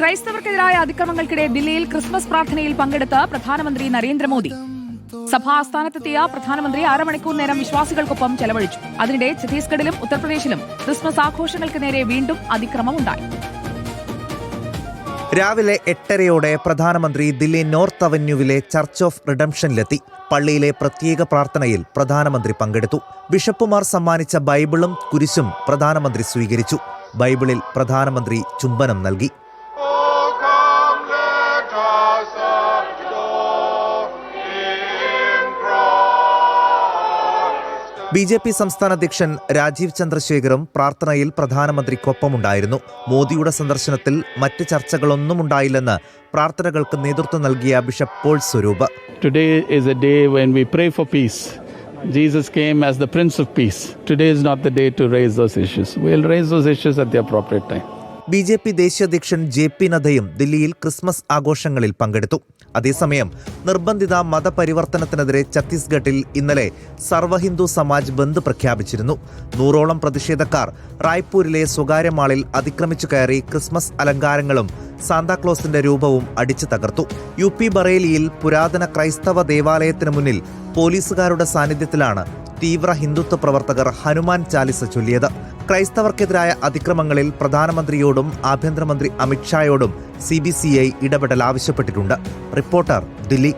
ക്രൈസ്തവർക്കെതിരായ അതിക്രമങ്ങൾക്കിടെ ദില്ലിയിൽ ക്രിസ്മസ് പ്രാർത്ഥനയിൽ പങ്കെടുത്ത പ്രധാനമന്ത്രി നരേന്ദ്രമോദി. സഭാ ആസ്ഥാനത്തെത്തിയ പ്രധാനമന്ത്രി അരമണിക്കൂർ നേരം വിശ്വാസികൾക്കൊപ്പം ചെലവഴിച്ചു. അതിനിടെ ഛത്തീസ്ഗഡിലും ഉത്തർപ്രദേശിലും ക്രിസ്മസ് ആഘോഷങ്ങൾക്ക് നേരെ വീണ്ടും അതിക്രമമുണ്ടായി. രാവിലെ എട്ടരയോടെ പ്രധാനമന്ത്രി ദില്ലി നോർത്ത് അവന്യൂവിലെ ചർച്ച് ഓഫ് റിഡംഷനിലെത്തി. പള്ളിയിലെ പ്രത്യേക പ്രാർത്ഥനയിൽ പ്രധാനമന്ത്രി പങ്കെടുത്തു. ബിഷപ്പുമാർ സമ്മാനിച്ച ബൈബിളും കുരിശും പ്രധാനമന്ത്രി സ്വീകരിച്ചു. ബൈബിളിൽ പ്രധാനമന്ത്രി ചുംബനം നൽകി. ബി ജെ പി സംസ്ഥാന അധ്യക്ഷൻ രാജീവ് ചന്ദ്രശേഖറും പ്രാർത്ഥനയിൽ പ്രധാനമന്ത്രിക്കൊപ്പമുണ്ടായിരുന്നു. മോദിയുടെ സന്ദർശനത്തിൽ മറ്റ് ചർച്ചകളൊന്നും ഉണ്ടായില്ലെന്ന് പ്രാർത്ഥനകൾക്ക് നേതൃത്വം നൽകിയ bishop Paul Swaroop. Today is a day when we pray for peace Jesus came as the prince of Peace. Today is not the day to raise those issues will raise those issues at the appropriate time B J P ദേശീയ അധ്യക്ഷൻ J P നദ്ദയും ദില്ലിയിൽ Christmas ആഘോഷങ്ങളിൽ പങ്കെടുത്തു. അതേസമയം നിർബന്ധിത മതപരിവർത്തനത്തിനെതിരെ ഛത്തീസ്ഗഡിൽ ഇന്നലെ സർവഹിന്ദു സമാജ് ബന്ദ് പ്രഖ്യാപിച്ചിരുന്നു. നൂറോളം പ്രതിഷേധക്കാർ റായ്പൂരിലെ സ്വകാര്യ മാളിൽ അതിക്രമിച്ചു കയറി ക്രിസ്മസ് അലങ്കാരങ്ങളും സാന്താക്ലോസിന്റെ രൂപവും അടിച്ചു തകർത്തു. യു പി ബറേലിയിൽ പുരാതന ക്രൈസ്തവ ദേവാലയത്തിന് മുന്നിൽ പോലീസുകാരുടെ സാന്നിധ്യത്തിലാണ് തീവ്ര ഹിന്ദുത്വ പ്രവർത്തകർ ഹനുമാൻ ചാലിസ ചൊല്ലിയത്. ക്രൈസ്തവർക്കെതിരായ അതിക്രമങ്ങളിൽ പ്രധാനമന്ത്രിയോടും ആഭ്യന്തരമന്ത്രി അമിത്ഷായോടും സി ബി സി ഐ ഇടപെടൽ ആവശ്യപ്പെട്ടിട്ടുണ്ട്. റിപ്പോർട്ടർ ദില്ലി